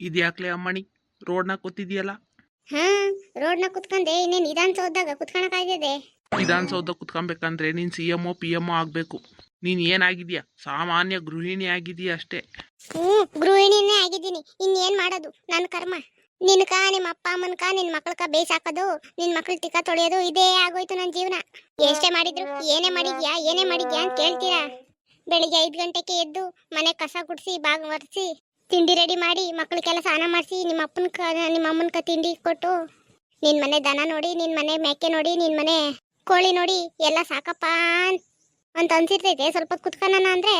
ಇದ್ಯಾಕ್ಲೆ ಅಮ್ಮಣಿ? ರೋಡ್ನಾಗ ಕೂತಿದ್ಯಲ್ಲ? ರೋಡ್ನ ಕುತ್ಕೊಂಡೆ ಇನ್ನೇನು ವಿಧಾನಸೌಧದಾಗ ಕುತ್ಕೊಳಕಾಗಿದೆ ವಿಧಾನಸೌಧ ಕುತ್ಕೊಬೇಕಂದ್ರೆ ನೀನ್ C M O P M O ಆಗಬೇಕು. ನೀನು ಏನಾಗಿದ್ಯಾ? ಸಾಮಾನ್ಯ ಗೃಹಿಣಿ ಆಗಿದೀಯ ಅಷ್ಟೇ. ಹ್ಞೂ ಗೃಹಿಣಿನೇ ಆಗಿದ್ದೀನಿ. ಇನ್ನೇನ್ ಮಾಡೋದು? ನನ್ನ ಕರ್ಮ. ನಿನ್ಕ ನಿಮ್ಮ ಅಪ್ಪ ಅಮ್ಮನ್ಕ ನಿನ್ ಮಕ್ಳಕ ಬೇಸಾಕೋದು ನಿನ್ ಮಕ್ಳ ತಿಕ್ಕ ತೊಳೆಯೋದು ಇದೇ ಆಗೋಯ್ತು ನನ್ನ ಜೀವನ. ಎಷ್ಟೇ ಮಾಡಿದ್ರು ಏನೇ ಮಾಡಿದ್ಯಾ ಏನೇ ಮಾಡಿದ್ಯಾ ಅಂತ ಕೇಳ್ತೀರಾ? ಬೆಳಿಗ್ಗೆ ಐದ್ ಗಂಟೆಗೆ ಎದ್ದು ಮನೆ ಕಸ ಗುಡಿಸಿ ಬಾಗ್ ಒರೆಸಿ ತಿಂಡಿ ರೆಡಿ ಮಾಡಿ ಮಕ್ಕಳಿಗೆಲ್ಲ ಸ್ನಾನ ಮಾಡಿಸಿ ನಿಮ್ಮ ಅಪ್ಪನ ಕ ನಿಮ್ಮ ಅಮ್ಮನ ತಿಂಡಿ ಕೊಟ್ಟು ನಿನ್ ಮನೆ ದನ ನೋಡಿ ನಿನ್ ಮನೆ ಮೇಕೆ ನೋಡಿ ನಿನ್ ಮನೆ ಕೋಳಿ ನೋಡಿ ಎಲ್ಲ ಸಾಕಪ್ಪ ಅಂತ ಅನ್ಸಿರ್ತೈತೆ. ಸ್ವಲ್ಪ ಕುತ್ಕೊಳ್ಳೋಣ ಅಂದ್ರೆ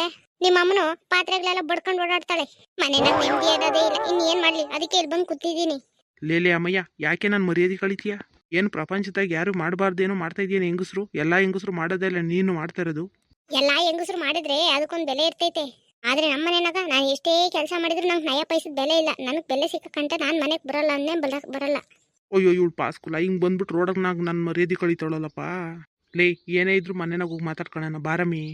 ನಿಮ್ಮ ಅಮ್ಮನು ಪಾತ್ರೆಗಳೆಲ್ಲ ಬಡ್ಕೊಂಡು ಓಡಾಡ್ತಾಳೆ. ಮನೆನಾಗ ನೆಮ್ಮದಿ ಇರೋದೇ ಇಲ್ಲ. ಏನ್ ಮಾಡ್ಲಿ? ಅದಕ್ಕೆ ಇಲ್ಲಿ ಬಂದು ಕೂತಿದ್ದೀನಿ. ಲೇಲೆ ಅಮ್ಮಯ್ಯ ಯಾಕೆ ನಾನು ಮರ್ಯಾದೆ ಕಳಿತೀಯ? ಏನು ಪ್ರಪಂಚದಾಗ ಯಾರು ಮಾಡಬಾರ್ದೇನೋ ಮಾಡ್ತಾ ಇದೀನಿ ಹೆಂಗಸ್ರು? ಎಲ್ಲ ಹೆಂಗಸ್ರು ಮಾಡೋದಲ್ಲ ನೀನು ಮಾಡ್ತಾ ಇರೋದು. ಎಲ್ಲಾ ಹೆಂಗಸರು ಮಾಡಿದ್ರೆ ಅದಕ್ಕೊಂದ್ ಬೆಲೆ ಇರ್ತೈತೆ. ಆದ್ರೆ ನಮ್ಮ ಮನೆಯಾಗ ನಾನು ಎಷ್ಟೇ ಕೆಲಸ ಮಾಡಿದ್ರು ನಂಗೆ ನಯ ಪೈಸದ ಬೆಲೆ ಇಲ್ಲ. ನನಗೆ ಬೆಲೆ ಸಿಕ್ಕಂತ ನಾನು ಮನೆಗೆ ಬರಲ್ಲ ಅನ್ನೇ ಬರ ಬರಲ್ಲ. ಅಯ್ಯೋ ಇವಳು ಪಾಸ್ಕುಲ ಹಿಂಗೆ ಬಂದ್ಬಿಟ್ಟು ರೋಡಾಗ ನನ್ನ ಮರ್ಯಾದೆ ಕಳಿತಾಳಲ್ಲಪ್ಪ. ಲೇ ಏನೇ ಇದ್ರು ಮನೆನಾಗ ಹೋಗಿ ಮಾತಾಡ್ಕೊಳ್ಳೋಣ ಬಾರಮ್ಮಿ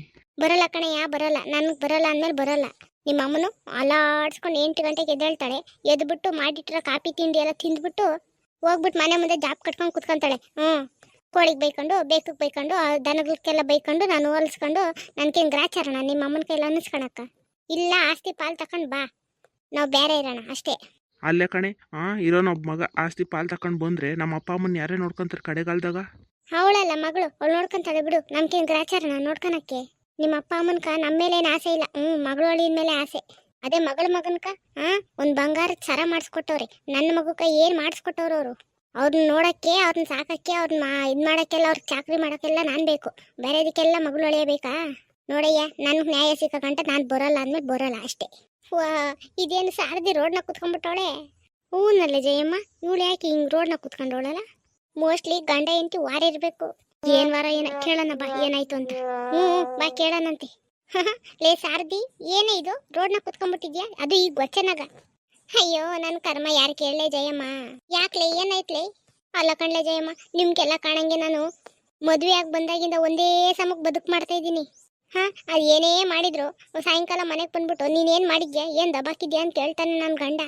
ಬರಲ್ಲ ಕಣಯ್ಯ ಬರಲ್ಲ. ನನಗೆ ಬರಲ್ಲ ಅಂದ್ಮೇಲೆ ಬರಲ್ಲ. ನಿಮ್ಮ ಅಮ್ಮನು ಅಲಾಡ್ಸ್ಕೊಂಡು ಎಂಟು ಗಂಟೆಗೆ ಎದ್ದೇಳ್ತಾಳೆ. ಎದ್ಬಿಟ್ಟು ಮಾಡಿಟ್ಟಿರೋ ಕಾಫಿ ತಿಂಡಿ ಎಲ್ಲ ತಿಂದ್ಬಿಟ್ಟು ಹೋಗ್ಬಿಟ್ಟು ಮನೆ ಮುಂದೆ ಜಾಬ್ ಕಟ್ಕೊಂಡು ಕುತ್ಕೊಂತಾಳೆ. ಹ್ಞೂ ಕೋಳಿಗೆ ಬೈಕೊಂಡು ಬೇಕಕ್ಕೆ ಬೈಕೊಂಡು ಆ ದನಗಳಿಗೆಲ್ಲ ಬೈಕೊಂಡು ನಾನು ಹೊಲಿಸ್ಕೊಂಡು ನನಗೇನು ಗ್ರಾಚಾರಣ ನಿಮ್ಮ ಅಮ್ಮನ ಕೈಲಿ ಅನ್ನಿಸ್ಕೊಳಕ್ಕ? ಇಲ್ಲ ಆಸ್ತಿ ಪಾಲ್ ತಕೊಂಡು ಬಾ. ನಾವು ಬೇರೆ ಇರೋಣ ಅಷ್ಟೇ. ಅಲ್ಲೇ ಕಣೆ ಹಾಂ ಇರೋನೊಬ್ಬ ಮಗ ಆಸ್ತಿ ಪಾಲ್ ತಕೊಂಡು ಬಂದ್ರೆ ನಮ್ಮ ಅಪ್ಪ ಅಮ್ಮನ ಯಾರೇ ನೋಡ್ಕೊಂತಾರೆ ಕಡೆಗಾಲದಾಗ? ಅವಳಲ್ಲ ಮಗಳು. ಅವಳು ನೋಡ್ಕೊಂತಾಳೆ ಬಿಡು. ನಮ್ಗೇನು ಗ್ರಾಚಾರಣ ನೋಡ್ಕೊಳಕ್ಕೆ ನಿಮ್ಮ ಅಪ್ಪ ಅಮ್ಮನಕ ನಮ್ಮ ಮೇಲೆ ಏನು ಆಸೆ ಇಲ್ಲ. ಹ್ಞೂ ಮಗಳು ಅಳಿನ ಮೇಲೆ ಆಸೆ. ಅದೇ ಮಗಳ ಮಗನ್ಕ ಹಾ ಒಂದು ಬಂಗಾರದ ಸರ ಮಾಡಿಸ್ಕೊಟ್ಟವ್ರೆ. ನನ್ನ ಮಗುಕ ಏನು ಮಾಡಿಸ್ಕೊಟ್ಟವ್ರು ಅವರು? ಅವ್ರನ್ನ ನೋಡಕ್ಕೆ ಅವ್ರನ್ನ ಸಾಕಕ್ಕೆ ಅವ್ರನ್ನ ಮಾ, ಇದು ಮಾಡೋಕ್ಕೆಲ್ಲ, ಅವ್ರಿಗೆ ಚಾಕ್ರಿ ಮಾಡೋಕ್ಕೆಲ್ಲ ನಾನು ಬೇಕು. ಬೇರೆದಕ್ಕೆಲ್ಲ ಮಗಳು ಹೊಳೆಯಬೇಕಾ ನೋಡಯ್ಯ ನನಗೆ ನ್ಯಾಯ ಸಿಕ್ಕಂಟ ನಾನು ಬರೋಲ್ಲ ಅಂದ್ಮೇಲೆ ಬರೋಲ್ಲ ಅಷ್ಟೇ. ಇದೇನು ಸಾರದಿ ರೋಡ್ನ ಕುತ್ಕೊಂಡ್ಬಿಟ್ಟವಳೆ? ಹೂನಲ್ಲ ಜಯಮ್ಮ, ಇವಳು ಯಾಕೆ ಹಿಂಗೆ ರೋಡ್ನ ಕುತ್ಕೊಂಡವಳಲ್ಲ? ಮೋಸ್ಟ್ಲಿ ಗಂಡ ಹೆಂಡತಿ ವಾರ ಇರಬೇಕು. ಏನ್ ವಾರ ಏನ, ಕೇಳೋಣ ಬಾ, ಏನಾಯ್ತು ಅಂತ. ಹ್ಞೂ ಬಾ ಕೇಳೋಣಂತೆ. ಲೇ ಸಾರದಿ, ಏನೇ ಇದು? ರೋಡ್ನ ಕುತ್ಕೊಂಡ್ಬಿಟ್ಟಿದ್ಯಾ? ಅದು ಈಗ ಗೊಚ್ಚನಾಗ. ಅಯ್ಯೋ ನನ್ನ ಕರ್ಮ ಯಾರು ಕೇಳಲೇ ಜಯಮ್ಮ? ಯಾಕ್ಲೆ, ಏನಾಯ್ತ್ಲೆ? ಅಲ್ಲ ಕಣ್ಲೆ ಜಯಮ್ಮ, ನಿಮ್ಗೆಲ್ಲ ಕಾಣಂಗೆ ನಾನು ಮದುವೆ ಆಗಿ ಬಂದಾಗಿಂದ ಒಂದೇ ಸಮಕ್ಕೆ ಬದುಕು ಮಾಡ್ತಾ ಇದ್ದೀನಿ. ಹಾ, ಅದು ಏನೇ ಮಾಡಿದ್ರು, ಸಾಯಂಕಾಲ ಮನೆಗೆ ಬಂದ್ಬಿಟ್ಟು ನೀನೇನು ಮಾಡಿದ್ಯಾ, ಏನು ದಬಾಕಿದ್ಯಾ ಅಂತ ಹೇಳ್ತಾನೆ ನನ್ನ ಗಂಡ.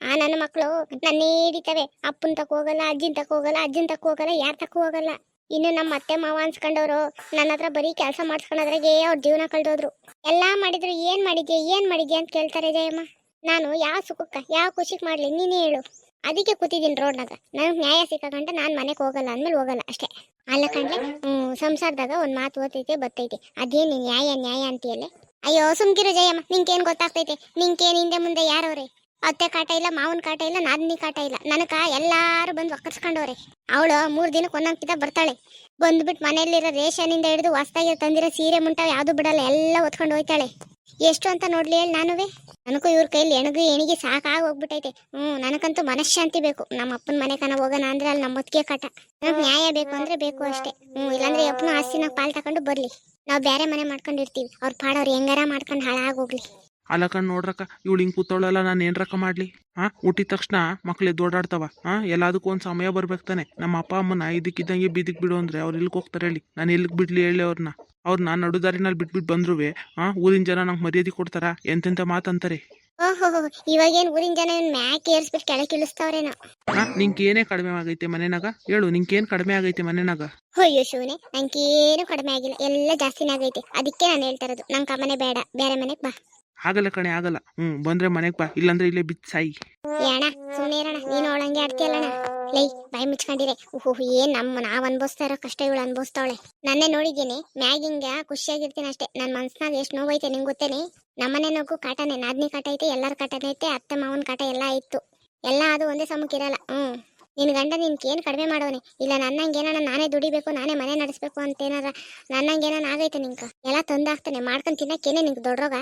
ಆ ನನ್ನ ಮಕ್ಕಳು ನನ್ನೇ ಹಿಡಿತವೆ. ಅಪ್ಪನ ತಕ್ಕ ಹೋಗಲ್ಲ, ಅಜ್ಜಿನ ತಕ್ಕ ಹೋಗಲ್ಲ, ಅಜ್ಜಿನ್ ತಕ್ಕ ಹೋಗಲ್ಲ, ಯಾರ ತಕ್ಕ ಹೋಗಲ್ಲ. ಇನ್ನು ನಮ್ಮ ಅತ್ತೆ ಮಾವ ಅನ್ಸ್ಕೊಂಡವ್ರು ನನ್ನ ಹತ್ರ ಬರೀ ಕೆಲಸ ಮಾಡ್ಸ್ಕೊಂಡ್ರಾಗೆ ಅವ್ರ ಜೀವನ ಕಳ್ದೋದ್ರು. ಎಲ್ಲಾ ಮಾಡಿದ್ರು, ಏನ್ ಮಾಡಿದ್ಯಾ ಏನ್ ಮಾಡಿದ್ಯಾ ಅಂತ ಕೇಳ್ತಾರೆ ಜಯಮ್ಮ. ನಾನು ಯಾವ ಸುಖಕ್ಕ ಯಾವ ಖುಷಿಗೆ ಮಾಡ್ಲಿ ನೀನೇ ಹೇಳು. ಅದಕ್ಕೆ ಕೂತಿದ್ದೀನಿ ರೋಡ್ನಾಗ. ನನಗೆ ನ್ಯಾಯ ಸಿಕ್ಕಂಟ ನಾನು ಮನೆಗೆ ಹೋಗಲ್ಲ ಅಂದ್ಮೇಲೆ ಹೋಗಲ್ಲ ಅಷ್ಟೇ. ಅಲ್ಲ ಕಂಡ್ಲೆ ಹ್ಮ್, ಸಂಸಾರದಾಗ ಒಂದು ಮಾತು ಓದೈತೆ ಬತ್ತೈತೆ. ಅದೇನು ನ್ಯಾಯ ನ್ಯಾಯ ಅಂತೀಯಲ್ಲೇ? ಅಯ್ಯೋ, ಸುಮ್ಕಿರು ಜಯಮ್ಮ ನಿಂಗೇನು ಗೊತ್ತಾಗ್ತೈತೆ? ನಿಂಗೇನು ಹಿಂದೆ ಮುಂದೆ ಯಾರವ್ರೆ? ಅತ್ತೆ ಕಾಟ ಇಲ್ಲ, ಮಾವನ ಕಾಟ ಇಲ್ಲ, ನಾದಿನಿ ಕಾಟ ಇಲ್ಲ. ನನಕ ಎಲ್ಲಾರು ಬಂದು ಒಕ್ಕರ್ಸ್ಕೊಂಡವ್ರೆ. ಅವಳು ಮೂರ್ ದಿನಕ್ಕೆ ಒಂದೊಂದ್ಕಿತ ಬರ್ತಾಳೆ. ಬಂದ್ಬಿಟ್ಟು ಮನೆಯಲ್ಲಿರೋ ರೇಷನಿಂದ ಹಿಡಿದು ಹೊಸ್ದಾಗಿ ತಂದಿರೋ ಸೀರೆ ಮುಂಟಾವ್ ಯಾವುದು ಬಿಡಲ್ಲ, ಎಲ್ಲ ಹೊತ್ಕೊಂಡು ಹೋಯ್ತಾಳೆ. ಎಷ್ಟು ಅಂತ ನೋಡ್ಲಿ ಹೇಳಿ ನಾನುವೆ. ನನಗೂ ಇವ್ರ ಕೈಲಿ ಎಣಗು ಎಣಿಗೆ ಸಾಕಾಗಿ ಹೋಗ್ಬಿಟ್ಟೈತೆ. ಹ್ಞೂ ನನಗಂತೂ ಮನಃಶಾಂತಿ ಬೇಕು. ನಮ್ಮ ಅಪ್ಪನ ಮನೆ ಕನ ಹೋಗೋಣ ಅಂದ್ರೆ ಅಲ್ಲಿ ನಮ್ಮ ಕಟ. ನಮ್ಗೆ ನ್ಯಾಯ ಬೇಕು ಅಂದ್ರೆ ಬೇಕು ಅಷ್ಟೇ. ಹ್ಞೂ ಇಲ್ಲಾಂದ್ರೆ ಅಪ್ಪನ ಆಸ್ತಿನ ಪಾಲ್ ತಕೊಂಡು ಬರ್ಲಿ. ನಾವು ಬೇರೆ ಮನೆ ಮಾಡ್ಕೊಂಡಿರ್ತೀವಿ. ಅವ್ರ ಪಾಡವ್ರು ಹೆಂಗಾರ ಮಾಡ್ಕೊಂಡು ಹಾಳಾಗೋಗ್ಲಿ ಅಲ್ಲ ಕಣ್ ನೋಡ್ರಕ್ಕ, ಇವಳು ಹಿಂಗೆ ಕೂತಾಳಲ್ಲ ನಾನು ಏನ್ರಕ್ಕ ಮಾಡ್ಲಿ? ಹಾ ಹುಟ್ಟಿದ ತಕ್ಷಣ ಮಕ್ಳು ಎದ್ದೋಡಾಡ್ತಾವ. ಹಾ, ಎಲ್ಲದಕ್ಕೂ ಒಂದು ಸಮಯ ಬರ್ಬೇಕು ತಾನೆ. ನಮ್ಮ ಅಪ್ಪ ಅಮ್ಮನ ಇದಕ್ಕಿದ್ದಂಗೆ ಬೀದಿಗೆ ಬಿಡು ಅಂದ್ರೆ ಅವ್ರು ಎಲ್ಲಿಗೆ ಹೋಗ್ತಾರೆ ಹೇಳಿ. ನಾನು ಎಲ್ಲಿಗೆ ಬಿಡ್ಲಿ ಹೇಳಿ ಅವ್ರನ್ನ ಅವ್ರನ್ನ ನಡುದಾರಿನಲ್ಲಿ ಬಿಟ್ಬಿಟ್ಟು ಬಂದ್ರು ಹಾಂ ಊರಿನ ಜನ ನಂಗೆ ಮರ್ಯಾದೆ ಕೊಡ್ತಾರ? ಎಂತೆಂಥ ಮಾತಂತಾರೆ? ಓಹೋ ಇವಾಗೇನು ಊರಿನ ಜನ ಏನ್ ಮ್ಯಾಕ್ ಏರ್ಸ್ಬಿಟ್ಟು ಕೆಳಗೆ ಇಳಿಸ್ತವ್ರೇನೋ ಹಾಂ ನಿಂಗೆ ಏನೇ ಕಡಿಮೆ ಆಗೈತೆ ಮನೆನಾಗ? ಹೇಳು ನಿಂಗೇನು ಕಡಿಮೆ ಆಗೈತೆ ಮನೆನಾಗ? ಅಯ್ಯೋ ಶಿವನೇ ನಂಗೇನು ಕಡಿಮೆ ಆಗಿಲ್ಲ. ಎಲ್ಲ ಜಾಸ್ತಿನೇ ಆಗೈತೆ. ಅದಕ್ಕೆ ನಾನು ಹೇಳ್ತಾ ಇರೋದು. ನಂಗೆ ಮನೆ ಬೇಡ. ಬೇರೆ ಮನೆಗೆ ಬಾ. ಆಗಲ್ಲ ಕಣೆ, ಆಗಲ್ಲ. ಹ್ಮ್, ಬಂದ್ರೆ ಮನೆಗೆ ಬಾ, ಇಲ್ಲಾಂದ್ರೆ ಇಲ್ಲೇ ಬಿತ್ ಸಾಯಿ. ಸುಮ್ಮನೆ ನೀನು ಅವಳಂಗೆ ಆಡ್ತೀಯಲ್ಲಣ್ಣ ಲೈ, ಬಾಯಿ ಮುಚ್ಕೊಂಡಿರೆ. ಓಹೋ ಏನ್ ನಮ್ಮ, ನಾವ್ ಅನ್ಭವಿಸ್ತಾ ಕಷ್ಟ ಇವಳು ಅನ್ಭವಿಸ್ತಾವಳೆ. ನನ್ನೇ ನೋಡಿದ್ದೀನಿ, ಮ್ಯಾಗಿಂಗ ಖುಷಿಯಾಗಿರ್ತೀನಿ ಅಷ್ಟೇ. ನನ್ನ ಮನ್ಸ್ನಾಗ ಎಷ್ಟು ನೋವೈತೆ ನಿಂಗೆ ಗೊತ್ತೇನೆ? ನಮ್ಮನೆ ನೋವು ಕಾಟನೆ, ನಾದ್ನಿ ಕಾಟ ಐತೆ, ಎಲ್ಲರ ಕಾಟನೆ ಐತೆ, ಅತ್ತೆ ಮಾವನ ಕಾಟ ಎಲ್ಲಾ ಇತ್ತು ಎಲ್ಲಾ ಅದು ಒಂದೇ ಸಮಕ್ಕೆ ಇರಲ್ಲ ಹ್ಞೂ ನಿನ್ ಗಂಡ ನಿನ್ಗೇನು ಕಡಿಮೆ ಮಾಡೋನೆ? ಇಲ್ಲ ನನ್ನಂಗೇನ ನಾನೇ ದುಡಿಬೇಕು, ನಾನೇ ಮನೆ ನಡೆಸ್ಬೇಕು ಅಂತ ಏನಾರ ನನ್ನಂಗೇನ ಆಗೈತೆ ನಿಂಕ? ಎಲ್ಲ ತಂದಾಕ್ತಾನೆ ಮಾಡ್ಕೊಂಡ್ ತಿನ್ನಕ್ಕೇನೆ ನಿಂಗೆ ದೊಡ್ಡರೋಗ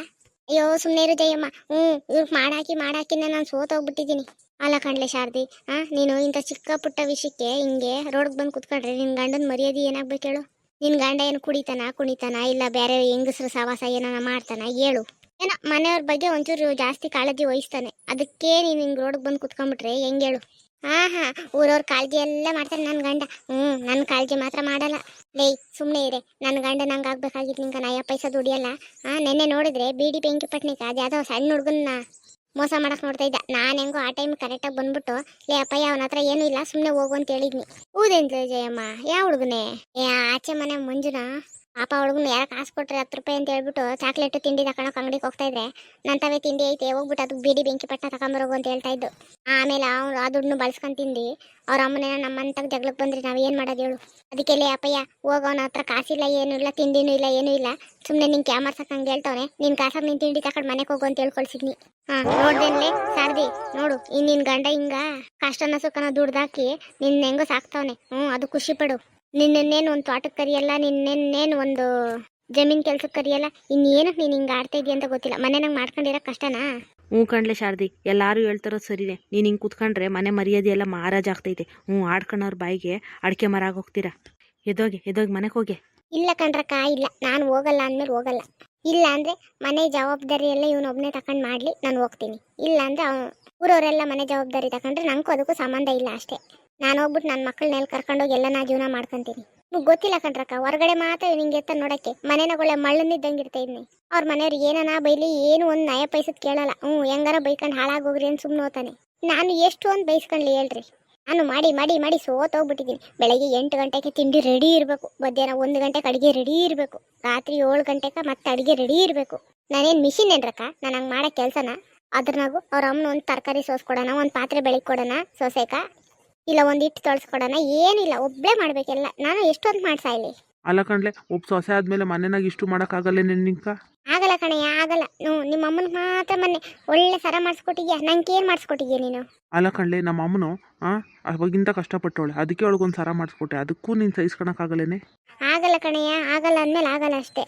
ಅಯ್ಯೋ ಸುಮ್ಮನೆ ಇರು ಜಯಮ್ಮ. ಹ್ಞೂ ಇವ್ರು ಮಾಡಾಕಿ ಮಾಡಾಕಿನ ನಾನು ಸೋತೋಗ್ಬಿಟ್ಟಿದ್ದೀನಿ. ಅಲ್ಲ ಕಣ್ಲೆ ಶಾರದಿ, ಆ, ನೀನು ಇಂಥ ಚಿಕ್ಕ ಪುಟ್ಟ ವಿಷಯಕ್ಕೆ ಹಿಂಗೆ ರೋಡ್ಗೆ ಬಂದು ಕುತ್ಕೊಂಡ್ರೆ ನಿನ್ನ ಗಂಡನ ಮರ್ಯಾದೆ ಏನಾಗ್ಬೇಕು ಹೇಳು ನಿನ್ನ ಗಂಡ ಏನು ಕುಡಿತಾನ, ಕುಣಿತಾನ, ಇಲ್ಲ ಬೇರೆ ಹೆಂಗಸ್ರ ಸವಾಸ ಏನಾನ ಮಾಡ್ತಾನ ಹೇಳು. ಏನೋ, ಮನೆಯವ್ರ ಬಗ್ಗೆ ಒಂಚೂರು ಜಾಸ್ತಿ ಕಾಳಜಿ ವಹಿಸ್ತಾನೆ. ಅದಕ್ಕೆ ನೀನು ಹಿಂಗೆ ರೋಡ್ಗೆ ಬಂದು ಕುತ್ಕೊಂಡ್ಬಿಟ್ರೆ ಹೇಳು? ಹಾ ಹಾ. ಊರವ್ರ ಕಾಳಜಿ ಎಲ್ಲ ಮಾಡ್ತಾರೆ ನನ್ನ ಗಂಡ. ಹ್ಞೂ ನನ್ನ ಕಾಳಜಿ ಮಾತ್ರ ಮಾಡಲ್ಲ. ಲೇ ಸುಮ್ಮನೆ ಇರೆ. ನನ್ನ ಗಂಡ ನಂಗೆ ಆಗ್ಬೇಕಾಗಿತ್ತು ನಿಂಗೆ ನಾಯ ಪೈಸಾ ದುಡಿಯಲ್ಲ. ಆ ನೆನ್ನೆ ನೋಡಿದ್ರೆ ಬೀಡಿ ಬೆಂಕಿ ಪಟ್ನಿಕ ಅದ್ಯಾವುದೋ ಸಣ್ಣ ಹುಡುಗನ್ನ ಮೋಸ ಮಾಡಕ್ ನೋಡ್ತಾ ಇದ್ದ. ನಾನು ಹೆಂಗೋ ಆ ಟೈಮ್ ಕರೆಕ್ಟಾಗಿ ಬಂದ್ಬಿಟ್ಟು, ಲೇ, ಅಪ್ಪಯ್ಯ, ಅವನ ಹತ್ರ ಏನೂ ಇಲ್ಲ ಸುಮ್ಮನೆ ಹೋಗು ಅಂತ ಹೇಳಿದ್ನಿ. ಊದೇಂತ ಜಯಮ್ಮ ಯಾವ ಹುಡುಗನೇ? ಏ, ಆಚೆ ಮನೆ ಮಂಜುನ? ಪಾಪ ಹುಡುಗನ ಯಾರ ಕಾಸು ಕೊಟ್ರೆ ಹತ್ತು ರೂಪಾಯಿ ಅಂತ ಹೇಳ್ಬಿಟ್ಟು ಚಾಕ್ಲೇಟ್ ತಿಂಡಿ ತಗೊಳಕ್ ಅಂಗಡಿಗೆ ಹೋಗ್ತಾ ಇದ್ರೆ ನಂತವೇ ತಿಂಡಿ ಐತೆ, ಹೋಗ್ಬಿಟ್ಟು ಅದಕ್ಕೆ ಬೀಡಿ ಬೆಂಕಿ ಪಟ್ಟ ತಗೊಂಬರೋಗು ಅಂತ ಹೇಳ್ತಾ ಇದ್ದು. ಆಮೇಲೆ ಅವ್ನು ಆ ದುಡ್ಡು ಬಳಸ್ಕೊಂಡ್ ತಿಂದು ಅವ್ರ ಅಮ್ಮನೇನ ನಮ್ಮಂತಾಗ ಜಗಳಕ್ಕೆ ಬಂದ್ರೆ, ನಾವು ಏನು ಮಾಡೋದು ಹೇಳು. ಅದಕ್ಕೆಲ್ಲ ಅಪ್ಪಯ್ಯ, ಹೋಗ ಅವನ ಹತ್ರ ಕಾಸಿಲ್ಲ, ಏನೂ ಇಲ್ಲ, ತಿಂಡಿನೂ ಇಲ್ಲ, ಏನೂ ಇಲ್ಲ. ಸುಮ್ಮನೆ ನಿನ್ ಕ್ಯಾಮರ್ ಹಂಗೆ ಹೇಳ್ತಾವನೆ. ನಿನ್ ಕಾಸಾಗ ನಿನ್ ತಿಂಡಿ ತಕೊಂಡು ಮನೆಗೆ ಹೋಗು ಅಂತ ಹೇಳ್ಕೊಳ್ಸಿದ್ನಿ. ಹಾ ನೋಡ್ದೇನ್ಲೆ ಸಾರ್ದಿ ನೋಡು, ಇನ್ ನಿನ್ ಗಂಡ ಹಿಂಗ ಕಷ್ಟನ ಸುಖನ ದುಡ್ದಾಕಿ ನಿನ್ ಹೆಂಗೋ ಸಾಕ್ತಾವನೆ ಹ್ಞೂ ಅದು ಖುಷಿ ಪಡು. ನಿನ್ನೇನು ಒಂದು ತೋಟಕ್ಕೆ ಕರಿಯಲ್ಲ ನಿನ್ನೇನು ಒಂದು ಜಮೀನ್ ಕೆಲ್ಸಕ್ಕೆ ಕರಿಯಲ್ಲ ಇನ್ನೇನಕ್ಕೆ ನೀನು ಹಿಂಗೆ ಆಡ್ತಾ ಇದೀಯ ಅಂತ ಗೊತ್ತಿಲ್ಲ. ಮನೆನಾಗ ಮಾಡ್ಕೊಂಡಿರೋ ಕಷ್ಟನಾ? ಹ್ಞೂ ಕಣ್ಲೆ ಶಾರದಿ ಎಲ್ಲರೂ ಹೇಳ್ತಾರೋದು ಸರಿನೇ. ನೀನು ಹಿಂಗೆ ಕೂತ್ಕೊಂಡ್ರೆ ಮನೆ ಮರ್ಯಾದೆ ಎಲ್ಲ ಮಾರಾಜ್ ಆಗ್ತೈತೆ. ಹ್ಞೂ ಆಡ್ಕೊಂಡವ್ರ ಬಾಯಿಗೆ ಅಡಿಕೆ ಮರ ಆಗೋಗ್ತೀರಾ ಎದೋಗಿ ಎದೋಗಿ ಮನೆಗೆ ಹೋಗಿ. ಇಲ್ಲ ಕಣ್ರಕ್ಕ ಇಲ್ಲ. ನಾನು ಹೋಗಲ್ಲ ಅಂದ್ಮೇಲೆ ಹೋಗಲ್ಲ. ಇಲ್ಲ ಅಂದ್ರೆ ಮನೆ ಜವಾಬ್ದಾರಿ ಎಲ್ಲ ಇವನೊಬ್ಬನೇ ತಕೊಂಡ್ ಮಾಡ್ಲಿ ನಾನು ಹೋಗ್ತೀನಿ. ಇಲ್ಲ ಅಂದ್ರೆ ಅವ್ನು ಊರವರೆಲ್ಲ ಮನೆ ಜವಾಬ್ದಾರಿ ತಕೊಂಡ್ರೆ ನಂಗೂ ಅದಕ್ಕೂ ಸಂಬಂಧ ಇಲ್ಲ ಅಷ್ಟೇ. ನಾನು ಹೋಗ್ಬಿಟ್ಟು ನನ್ನ ಮಕ್ಕಳನ್ನೆಲ್ಲ ಕರ್ಕೊಂಡೋಗಿ ಎಲ್ಲ ನಾ ಜೀವನ ಮಾಡ್ಕೊಂತೀನಿ. ನಿಮಗೆ ಗೊತ್ತಿಲ್ಲ ಕಣ್ರಕ್ಕ, ಹೊರಗಡೆ ಮಾತ್ರ ನಿಂಗೆ ಎತ್ತ ನೋಡಕ್ಕೆ. ಮನೆನಾಗ ಒಳ್ಳೆ ಮಳ್ಳನಿದ್ದಂಗೆ ಇರ್ತಾ ಇದ್ನಿ. ಅವ್ರ ಮನೆಯವ್ರು ಏನನ ಬೈಲಿ ಏನು ಒಂದು ನಯ ಪೈಸದ್ ಕೇಳಲ್ಲ. ಹ್ಞೂ, ಹೆಂಗಾರ ಬೈಕೊಂಡು ಹಾಳಾಗೋಗ್ರಿ ಅಂತ ಸುಮ್ಮನೆ ಹೋತಾನೆ ನಾನು ಎಷ್ಟು ಅಂತ ಬೈಸ್ಕೊಂಡ್ಲಿ ಹೇಳ್ರಿ. ನಾನು ಮಾಡಿ ಮಾಡಿ ಮಾಡಿ ಸೋತೋಗ್ಬಿಟ್ಟಿದ್ದೀನಿ ಬೆಳಗ್ಗೆ ಎಂಟು ಗಂಟೆಗೆ ತಿಂಡಿ ರೆಡಿ ಇರಬೇಕು. ಮಧ್ಯಾಹ್ನ ಒಂದು ಗಂಟೆಗೆ ಅಡುಗೆ ರೆಡಿ ಇರಬೇಕು. ರಾತ್ರಿ ಏಳು ಗಂಟೆಗೆ ಮತ್ತೆ ಅಡುಗೆ ರೆಡಿ ಇರಬೇಕು. ನಾನೇನು ಮಿಷಿನ್ ಏನ್ರಕ್ಕ? ನಾನು ಹಂಗೆ ಮಾಡೋ ಕೆಲಸನ? ಅದ್ರನಾಗು ಅವ್ರ ಅಮ್ಮನ ಒಂದು ತರಕಾರಿ ಸೋಸ್ಕೊಡೋಣ, ಒಂದು ಪಾತ್ರೆ ಬೆಳಗ್ಗೆ ಕೊಡೋಣ, ಸೋಸೆಕ? ಇಲ್ಲ ಒಂದು ಹಿಟ್ಟು ತೊಳ್ಸ್ಕೊಡೋಣ. ಏನಿಲ್ಲ ಒಬ್ಬಳೇ ಮಾಡ್ಬೇಕೆಲ್ಲ ನಾನು ಎಷ್ಟೊಂದು ಮಾಡ್ಸಾ ಇಲ್ಲಿ ಅಲ್ಲ ಕಣ್ಲೆ ಒಬ್ಬ ಸೊಸೆ ಆದ್ಮೇಲೆ ಮನೆನಾಗ ಇಷ್ಟು ಮಾಡೋಕ್ಕಾಗಲ್ಲ ನಿನ್ನಿಂಕ ಆಗಲ್ಲ ಕಣಯ್ಯ ಆಗಲ್ಲ. ಹ್ಞೂ ನಿಮ್ಮ ಅಮ್ಮನ ಮಾತ್ರ ಮೊನ್ನೆ ಒಳ್ಳೆ ಸರ ಮಾಡಿಸ್ಕೊಟ್ಟಿದ್ಯಾ? ನಂಗೆ ಏನು ಮಾಡಿಸ್ಕೊಟ್ಟಿದ್ಯಾ ನೀನು? ಅಲ್ಲ ಕಣ್ಲೆ ನಮ್ಮ ಅಮ್ಮನು ಆ ಅವಾಗಿಂತ ಕಷ್ಟಪಟ್ಟವಳೆ. ಅದಕ್ಕೆ ಅವಳಿಗೊಂದು ಸರ ಮಾಡಿಸ್ಕೊಟ್ಟೆ. ಅದಕ್ಕೂ ನೀನು ಸಹಿಸ್ಕೊಳಕ್ಕಾಗಲ್ಲೇನೆ ಆಗಲ್ಲ ಕಣಯ್ಯ ಆಗಲ್ಲ ಅಂದ್ಮೇಲೆ ಆಗಲ್ಲ ಅಷ್ಟೇ.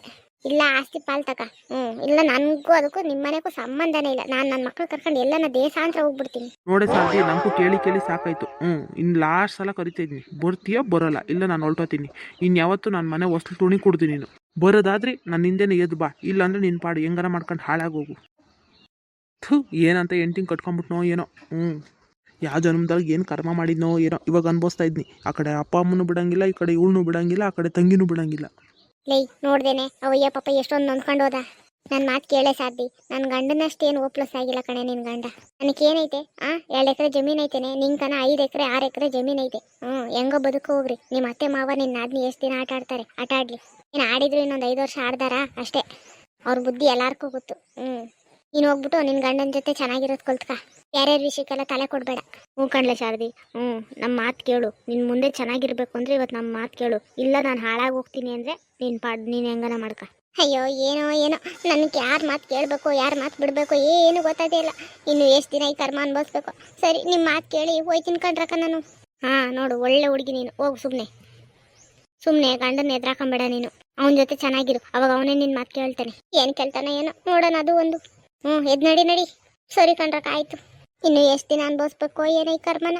ಇಲ್ಲ, ಆಸ್ತಿ ಪಾಲ್ ತಕ. ಹ್ಞೂ ಇಲ್ಲ, ನನಗೂ ಅದಕ್ಕೂ ನಿಮ್ಮ ಮನೆಗೂ ಸಂಬಂಧನೇ ಇಲ್ಲ. ನಾನು ನನ್ನ ಮಕ್ಕಳು ಕರ್ಕೊಂಡು ಎಲ್ಲನ ದೇಶಾಂತರ ಹೋಗ್ಬಿಡ್ತೀನಿ. ನೋಡಿ ಸಾಧ್ಯ ನನಗೂ ಕೇಳಿ ಕೇಳಿ ಸಾಕಾಯ್ತು. ಹ್ಞೂ ಇನ್ನು ಲಾಸ್ಟ್ ಸಲ ಕರಿತಾ ಇದ್ದೀನಿ ಬರ್ತೀಯಾ, ಬರೋಲ್ಲ. ಇಲ್ಲ, ನಾನು ಹೊಲ್ಟೋತೀನಿ. ಇನ್ನು ಯಾವತ್ತು ನನ್ನ ಮನೆ ಹೊಸ್ಲು ತುಣಿ ಕೊಡ್ತೀನಿ ನೀನು. ಬರೋದಾದ್ರೆ ನನ್ನ ಹಿಂದೆನೇ ಎದ್ದು ಬಾ. ಇಲ್ಲಾಂದ್ರೆ ನಿನ್ನ ಪಾಡು ಹೆಂಗಾರ ಮಾಡ್ಕೊಂಡು ಹಾಳಾಗೋಗು ಥೂ, ಏನಂತ ಎಂಟಿಂಗ್ ಕಟ್ಕೊಂಬಿಟ್ನೋ ಏನೋ. ಹ್ಞೂ ಯಾವ ಜನ್ಮದಾಗ ಏನು ಕರ್ಮ ಮಾಡಿದ್ನೋ ಏನೋ. ಇವಾಗ ಅನ್ಭವಿಸ್ತಾ ಇದ್ನಿ. ಆ ಕಡೆ ಅಪ್ಪ ಅಮ್ಮನೂ ಬಿಡಂಗಿಲ್ಲ, ಈ ಕಡೆ ಇವಳನ್ನೂ ಬಿಡಂಗಿಲ್ಲ, ಆ ಕಡೆ ತಂಗಿನೂ ಬಿಡಂಗಿಲ್ಲ. ಲೈ, ನೋಡ್ದೇನೆ. ಅವಯ್ಯ ಪಾಪ, ಎಷ್ಟೊಂದು ನೊಂದ್ಕೊಂಡು ಹೋದ. ನನ್ನ ಮಾತು ಕೇಳೇ ಸಾಧ್ಯ ನನ್ನ ಗಂಡನಷ್ಟೇನು ಓಪ್ಲಸ್ ಆಗಿಲ್ಲ ಕಣೆ ನಿನ್ನ ಗಂಡ. ನನಗೇನೈತೆ ಆ, ಎರಡು ಎಕರೆ ಜಮೀನು ಐತೇನೆ ತನ ಐದು ಎಕರೆ, ಆರು ಎಕರೆ ಜಮೀನು ಐತೆ ಹ್ಞೂ ಹೆಂಗೋ ಬದುಕು ಹೋಗ್ರಿ. ನಿಮ್ಮ ಅತ್ತೆ, ಮಾವ ನಿನ್ನ ನಾದ್ನಿ ಎಷ್ಟು ದಿನ ಆಟ ಆಡ್ತಾರೆ? ಆಟ ಆಡ್ಲಿ. ನೀನು ಆಡಿದ್ರು ಇನ್ನೊಂದು ಐದು ವರ್ಷ ಆಡ್ದಾರ? ಅಷ್ಟೇ. ಅವ್ರ ಬುದ್ಧಿ ಎಲ್ಲಾರ್ಗೂ ಗೊತ್ತು. ಹ್ಞೂ ನೀನು ಹೋಗ್ಬಿಟ್ಟು ನಿನ್ನ ಗಂಡನ ಜೊತೆ ಚೆನ್ನಾಗಿರೋದು ಕಲ್ತ್ಕ. ಯಾರ್ಯಾರ ವಿಷಯಕ್ಕೆಲ್ಲ ತಲೆ ಕೊಡ್ಬೇಡ. ಹ್ಞೂ ಕಣ್ಲೆ ಶಾರದಿ. ಹ್ಞೂ ನಮ್ಮ ಮಾತು ಕೇಳು. ನಿನ್ನ ಮುಂದೆ ಚೆನ್ನಾಗಿರ್ಬೇಕು ಅಂದರೆ ಇವತ್ತು ನಮ್ಮ ಮಾತು ಕೇಳು. ಇಲ್ಲ ನಾನು ಹಾಳಾಗಿ ಹೋಗ್ತೀನಿ ಅಂದರೆ ನೀನು ಪಾಡ್ ನೀನು ಹೆಂಗನ ಮಾಡ್ಕ. ಅಯ್ಯೋ, ಏನೋ ಏನೋ. ನನಗೆ ಯಾರ ಮಾತು ಕೇಳಬೇಕು, ಯಾರ ಮಾತು ಬಿಡಬೇಕು ಏನು ಗೊತ್ತಾದೇ ಇಲ್ಲ. ಇನ್ನು ಎಷ್ಟು ದಿನ ಈ ಕರ್ಮ ಅನ್ಭವಿಸ್ಬೇಕು. ಸರಿ ನಿಮ್ಮ ಮಾತು ಕೇಳಿ ಹೋಯ್ತೀನಿ ಕಣ್ರಕ್ಕ ನಾನು. ಹಾಂ, ನೋಡು, ಒಳ್ಳೆ ಹುಡುಗಿ ನೀನು. ಹೋಗು ಸುಮ್ಮನೆ ಸುಮ್ಮನೆ ಗಂಡನ ಎದ್ರಾಕೊಂಬೇಡ ನೀನು. ಅವನ ಜೊತೆ ಚೆನ್ನಾಗಿರು. ಅವಾಗ ಅವನೇ ನಿನ್ನ ಮಾತು ಕೇಳ್ತಾನೆ. ಏನು ಕೇಳ್ತಾನೆ ಏನೋ. ನೋಡೋಣ, ಅದು ಒಂದು. ಹ್ಞೂ, ಎದ್ ನಡಿ ನಡಿ. ಸರಿ ಕಣ್ರಕ್ಕ ಆಯಿತು. ಇನ್ನು ಎಷ್ಟು ದಿನ ಅನ್ಭವಿಸ್ಬೇಕು ಏನೋ ಈ ಕರ್ಮನ?